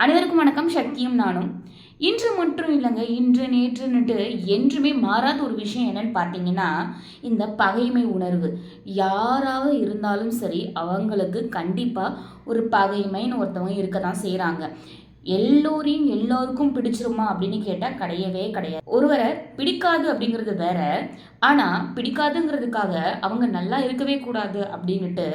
அனைவருக்கும் வணக்கம். சக்தியும் நானும். இன்று மட்டும் இல்லைங்க இன்று நேற்றுன்னுட்டு என்றுமே மாறாத ஒரு விஷயம் என்னன்னு பார்த்தீங்கன்னா இந்த பகைமை உணர்வு. யாராக இருந்தாலும் சரி அவங்களுக்கு கண்டிப்பாக ஒரு பகைமைன்னு ஒருத்தவங்க இருக்க தான் செய்கிறாங்க எல்லோரையும் எல்லோருக்கும் பிடிச்சிருமா அப்படின்னு கேட்டால் கிடையவே கிடையாது. ஒருவரை பிடிக்காது அப்படிங்கிறது வேற. ஆனால் பிடிக்காதுங்கிறதுக்காக அவங்க நல்லா இருக்கவே கூடாது அப்படின்னுட்டு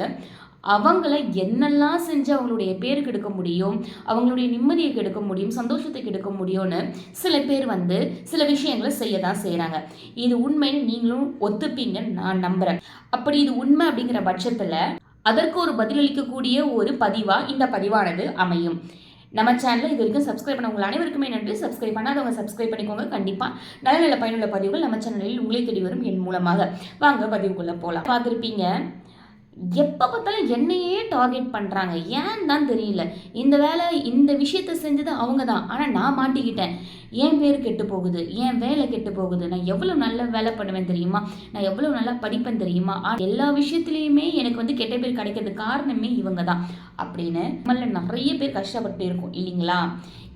அவங்கள என்னெல்லாம் செஞ்சு அவங்களுடைய பேர் கெடுக்க முடியும் அவங்களுடைய நிம்மதியை கெடுக்க முடியும் சந்தோஷத்தை கெடுக்க முடியும்னு சில பேர் வந்து சில விஷயங்களை செய்ய தான் செய்கிறாங்க இது உண்மைன்னு நீங்களும் ஒத்துப்பீங்கன்னு நான் நம்புகிறேன் அப்படி இது உண்மை அப்படிங்கிற பட்சத்தில் அதற்கு ஒரு பதிலளிக்கக்கூடிய ஒரு பதிவாக இந்த பதிவானது அமையும். நம்ம சேனலில் இது வரைக்கும் சப்ஸ்கிரைப் பண்ண உங்கள் அனைவருக்குமே நன்றி. சப்ஸ்கிரைப் பண்ணாதவங்க சப்ஸ்கிரைப் பண்ணிக்கோங்க. கண்டிப்பாக நல்ல நல்ல பயனுள்ள பதிவுகள் நம்ம சேனலில் உங்களே தேடி வரும் என் மூலமாக. வாங்க பதிவுக்குள்ளே போகலாம் பார்த்துருப்பீங்க எப்போ பார்த்தாலும் என்னையே டார்கெட் பண்ணுறாங்க ஏன் தான் தெரியல. இந்த வேலை இந்த விஷயத்தை செஞ்சது அவங்க தான். ஆனால் நான் மாட்டிக்கிட்டேன். என் பேர் கெட்டு போகுது. என் வேலை கெட்டு போகுது. நான் எவ்வளோ நல்ல வேலை பண்ணுவேன் தெரியுமா? நான் எவ்வளோ நல்லா படிப்பேன் தெரியுமா? எல்லா விஷயத்துலேயுமே எனக்கு வந்து கெட்ட பேர் கிடைக்கிறது காரணமே இவங்க தான். அப்படின்னு நம்மள நிறைய பேர் கஷ்டப்பட்டு இருக்கோம். இல்லைங்களா?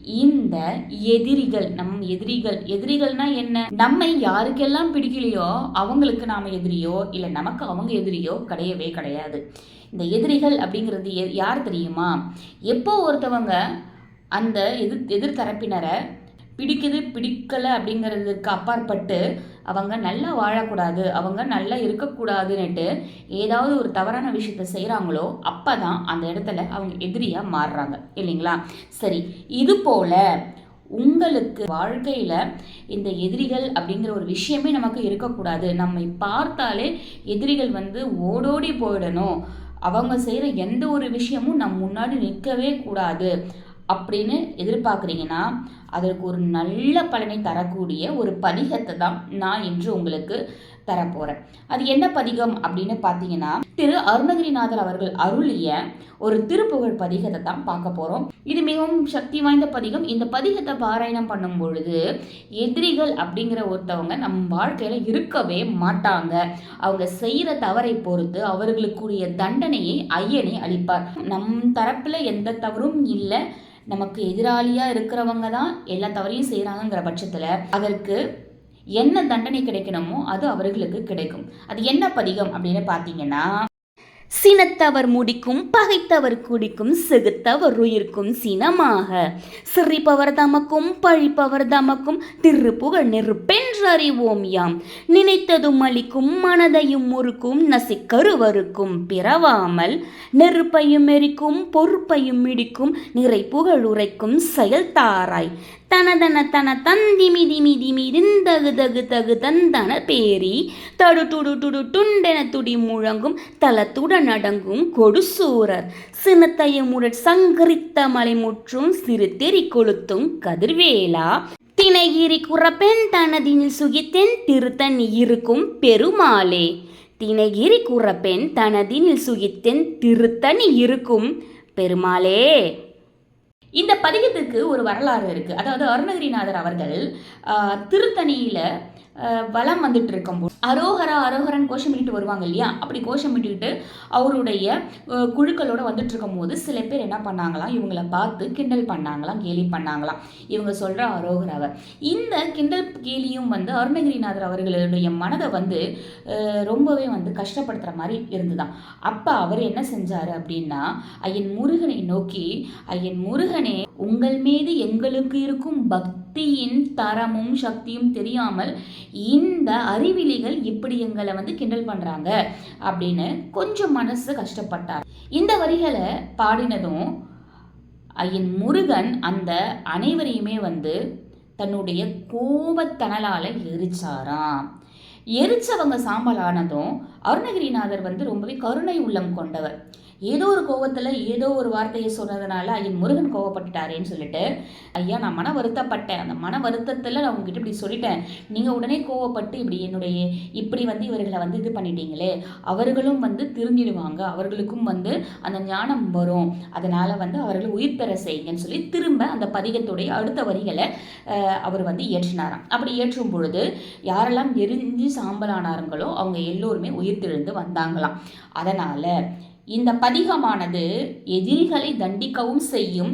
இந்த எதிரிகள் நம் எதிரிகள். எதிரிகள்னா என்ன? நம்மை யாருக்கெல்லாம் பிடிக்கலையோ அவங்களுக்கு நாம எதிரியோ இல்லை நமக்கு அவங்க எதிரியோ கிடையவே கிடையாது. இந்த எதிரிகள் அப்படிங்கிறது எ- யார் தெரியுமா? எப்போ ஒருத்தவங்க அந்த எதிர் எதிர்தரப்பினரை பிடிக்குது பிடிக்கலை அப்படிங்கிறதுக்கு அப்பாற்பட்டு அவங்க நல்லா வாழக்கூடாது அவங்க நல்லா இருக்கக்கூடாதுன்னுட்டு ஏதாவது ஒரு தவறான விஷயத்த செய்கிறாங்களோ அப்போ தான் அந்த இடத்துல அவங்க எதிரியாக மாறுறாங்க. இல்லைங்களா? சரி இது போல உங்களுக்கு வாழ்க்கையில் இந்த எதிரிகள் அப்படிங்கிற ஒரு விஷயமே நமக்கு இருக்கக்கூடாது. நம்மை பார்த்தாலே எதிரிகள் வந்து ஓடோடி போயிடணும். அவங்க செய்கிற எந்த ஒரு விஷயமும் நம் முன்னாடி நிற்கவே கூடாது. அப்படின்னு எதிர்பார்க்குறீங்கன்னா அதற்கு ஒரு நல்ல பலனை தரக்கூடிய ஒரு பதிகத்தை தான் நான் இன்று உங்களுக்கு தரப்போகிறேன் அது என்ன பதிகம் அப்படின்னு பார்த்தீங்கன்னா திரு அருணகிரிநாதர் அவர்கள் அருளிய ஒரு திருப்புகழ் பதிகத்தை தான் பார்க்க போகிறோம் இது மிகவும் சக்தி வாய்ந்த பதிகம். இந்த பதிகத்தை பாராயணம் பண்ணும் பொழுது எதிரிகள் அப்படிங்கிற ஒருத்தவங்க நம் வாழ்க்கையில் இருக்கவே மாட்டாங்க. அவங்க செய்கிற தவறை பொறுத்து அவர்களுக்குரிய தண்டனையை ஐயனை அளிப்பார். நம் தரப்பில் எந்த தவறும் இல்லை. நமக்கு எதிராளியாக இருக்கிறவங்க தான் எல்லா தவறையும் செய்கிறாங்கங்கிற பட்சத்தில் அதற்கு என்ன தண்டனை கிடைக்கணுமோ அது அவர்களுக்கு கிடைக்கும். அது என்ன பதிகம் அப்படின்னு பார்த்தீங்கன்னா சினத்தவர் முடிக்கும் பகைத்தவர் குடிக்கும் சிகுத்தவர் உயிர்க்கும் சினமாக. சிரிப்பவர் தமக்கும் பழிப்பவர் தமக்கும் திருப்புகழ் நெருப்பென்றறிவோம் யாம். நினைத்ததும் அளிக்கும் மனதையும் முறுக்கும் நசிக்கருவருக்கும் பிறவாமல் நெருப்பையும் எரிக்கும் பொறுப்பையும் இடிக்கும் நிறை புகழ் உரைக்கும் செயல் தாராய் தனதன தன தந்திமி திமி திமி தகு தகு தகு தந்தன பேரி. தடு டுடு டுடு டுண்டென துடி முழங்கும் தலத்துடன் அடங்கும் கொடுசூரர் சினத்தையமுடன் சங்கரித்த மலை முற்றும் சிறு தெறி கொளுத்தும் கதிர்வேலா. தினைகிரி குறப்பெண் தனதினில் சுகித்தென் திருத்தன் இருக்கும் பெருமாளே. தினைகிரி குறப்பெண் தனதினில் சுகித்தென் திருத்தனி இருக்கும் பெருமாளே. இந்த பதிகத்துக்கு ஒரு வரலாறு இருக்குது அதாவது அருணகிரிநாதர் அவர்கள் திருத்தணியில் வளம் வலம் வந்துட்டு இருக்கும்போது அரோஹரா அரோஹரன் கோஷம் கோஷமிட்டு வருவாங்க இல்லையா? அப்படி கோஷமிட்டுக்கிட்டு அவருடைய குழுக்களோட வந்துட்டு இருக்கும்போது சில பேர் என்ன பண்ணாங்களாம்? இவங்கள பார்த்து கிண்டல் பண்ணாங்களாம் கேலி பண்ணாங்களாம். இவங்க சொல்ற அரோகராவை. இந்த கிண்டல் கேலியும் வந்து அருணகிரிநாதர் அவர்களுடைய மனதை வந்து ரொம்பவே வந்து கஷ்டப்படுத்துற மாதிரி இருந்துதான். அப்ப அவர் என்ன செஞ்சாரு அப்படின்னா ஐயன் முருகனை நோக்கி ஐயன் முருகனே உங்கள் மீது எங்களுக்கு இருக்கும் பக்தி சக்தியின் தரமும் சக்தியும் தெரியாமல் இந்த அறிவிலிகள் இப்படி எங்களை வந்து கிண்டல் பண்ணுறாங்க அப்படின்னு கொஞ்சம் மனசு கஷ்டப்பட்டார். இந்த வரிகளை பாடினதும் என் முருகன் அந்த அனைவரையுமே வந்து தன்னுடைய கோபத்தனலால் எரிச்சாராம். எரிச்சவங்க சாம்பல் ஆனதும் அருணகிரிநாதர் வந்து ரொம்பவே கருணை உள்ளம் கொண்டவர். ஏதோ ஒரு கோவத்தில் ஏதோ ஒரு வார்த்தையை சொன்னதுனால ஐயன் முருகன் கோவப்பட்டுட்டாரேன்னு சொல்லிட்டு ஐயா நான் மன வருத்தப்பட்டேன். அந்த மன வருத்தத்தில் நான் உங்ககிட்ட இப்படி சொல்லிட்டேன். நீங்கள் உடனே கோவப்பட்டு இப்படி என்னுடைய இப்படி வந்து இவர்களை வந்து இது பண்ணிட்டீங்களே அவர்களும் வந்து திருந்திடுவாங்க. அவர்களுக்கும் வந்து அந்த ஞானம் வரும். அதனால் வந்து அவர்களை உயிர் பெற செய்யுங்கன்னு சொல்லி திரும்ப அந்த பதிகத்துடைய அடுத்த வரிகளை அவர் வந்து ஏற்றினாராம் அப்படி இயற்றும் பொழுது யாரெல்லாம் எரிஞ்சு சாம்பலானாருங்களோ அவங்க எல்லோருமே உயிர் தெழுந்து வந்தாங்களாம். அதனால் இந்த பதிகமானது எதிரிகளை தண்டிக்கவும் செய்யும்.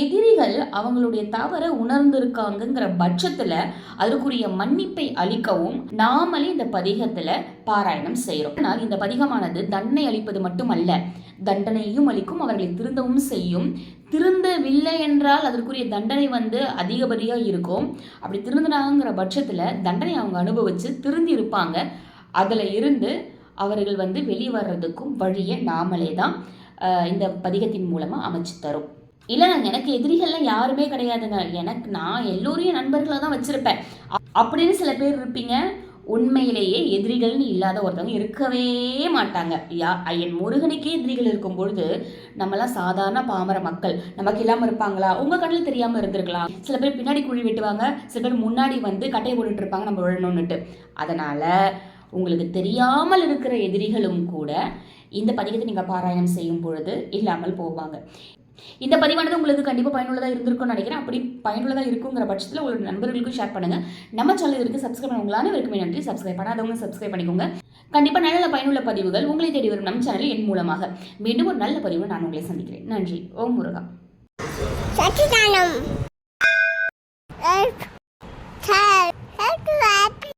எதிரிகள் அவங்களுடைய தவறை உணர்ந்திருக்காங்கங்கிற பட்சத்தில் அதற்குரிய மன்னிப்பை அளிக்கவும் நாமளே இந்த பதிகத்தில் பாராயணம் செய்கிறோம் ஆனால் இந்த பதிகமானது தண்டனை அளிப்பது மட்டுமல்ல தண்டனையும் அளிக்கும் அவர்களை திருந்தவும் செய்யும். திருந்தவில்லை என்றால் அதற்குரிய தண்டனை வந்து அதிகபதியாக இருக்கும். அப்படி திருந்தினாங்கிற பட்சத்தில் தண்டனை அவங்க அனுபவித்து திருந்தி இருப்பாங்க அதில் இருந்து அவர்கள் வந்து வெளிவர்றதுக்கும் வழியை நாமளே தான் இந்த பதிகத்தின் மூலமாக அமைச்சு தரும். நாங்கள் எனக்கு எதிரிகள்லாம் யாருமே கிடையாதுங்க. எனக்கு நான் எல்லோரையும் நண்பர்களாக தான் வச்சுருப்பேன். அப்படின்னு சில பேர் இருப்பீங்க. உண்மையிலேயே எதிரிகள்னு இல்லாத ஒருத்தவங்க இருக்கவே மாட்டாங்க. யா என் முருகனுக்கே எதிரிகள் இருக்கும் பொழுது நம்மலாம் சாதாரண பாமர மக்கள். நமக்கு இல்லாமல் இருப்பாங்களா? உங்கள் கண்ணில் தெரியாமல் இருந்திருக்கலாம். சில பேர் பின்னாடி குழி வெட்டுவாங்க. சில பேர் முன்னாடி வந்து கட்டையை போட்டுட்டு இருப்பாங்க. நம்ம விழணும்னுட்டு. அதனால் உங்களுக்கு தெரியாமல் இருக்கிற எதிரிகளும் கூட இந்த பதிகத்தை நீங்கள் பாராயணம் செய்யும் பொழுது இல்லாமல் போவாங்க. இந்த பதிவானது உங்களுக்கு கண்டிப்பாக பயனுள்ளதாக இருந்திருக்கும்னு நினைக்கிறேன். அப்படி பயனுள்ளதாக இருக்குங்கிற பட்சத்தில் உங்களோட நண்பர்களுக்கும் ஷேர் பண்ணுங்கள் நம்ம சேனல் இருக்கு சப்ஸ்கிரைப் பண்ணவங்க இருக்குமே நன்றி. சப்ஸ்கிரைப் பண்ணாதவங்க சப்ஸ்கிரைப் பண்ணிக்கோங்க. கண்டிப்பாக நல்ல பயனுள்ள பதிவுகள் உங்களை தேடி வரும் நம் சேனல் என் மூலமாக. மீண்டும் ஒரு நல்ல பதிவு நான் உங்களை சந்திக்கிறேன். நன்றி. ஓம் முருகா. சச்சிதானம்.